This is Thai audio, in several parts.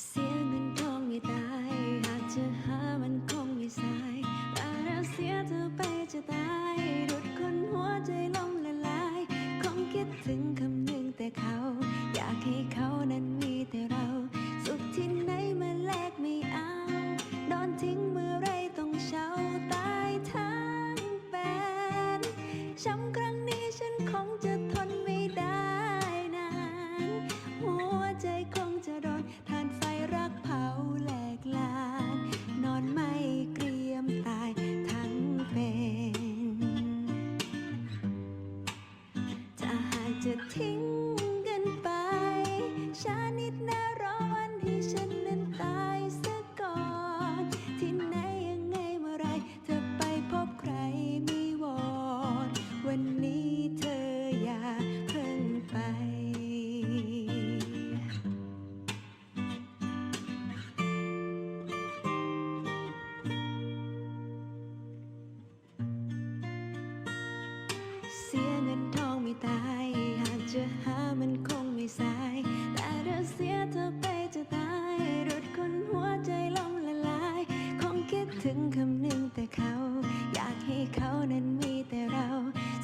เสียเงินคงไม่ตายหากจะหามันคงไม่สายราเสีเธอไปจะตายดุดคนหัวใจล้มละลาย คงคิดถึงคำหนึ่งแต่เขา อยากให้เขานั้นมีแต่เรา จะทิ้งกันไปชานิดน่ารอวันที่ฉันนั้นตายซะก่อน ที่ไหนยังไงเมื่อไรเธอไปพบใครมีวอนวันนี้เธออย่าเพิ่งไป เสียเงินทองไม่ตาย มันคงไม่สาย แต่ถ้าเสียเธอไปจะตายรถคนหัวใจล้มละลาย คงคิดถึงคำหนึ่งแต่เขา อยากให้เขานั้นมีแต่เรา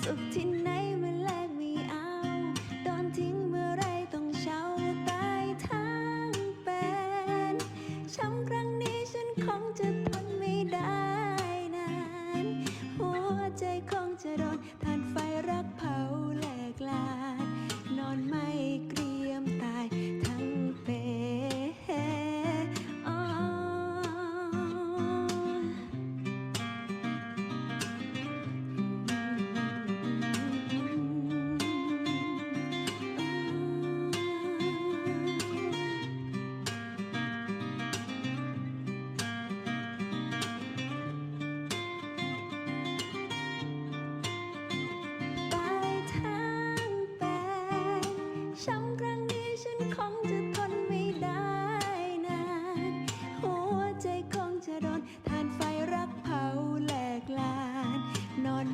สุขที่ไหนมันแลกไม่เอาโดนทิ้งเมื่อไรต้องเช่าตายทั้งเป็นช้ำครั้งนี้ฉันคงจะทนไม่ได้นาน หัวใจคงจะโดนทานไฟรักเผา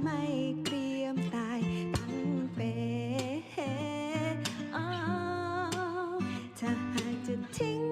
ไม่เกรียมตายทั้งเปอ้ถ้าหากจะทิ้ง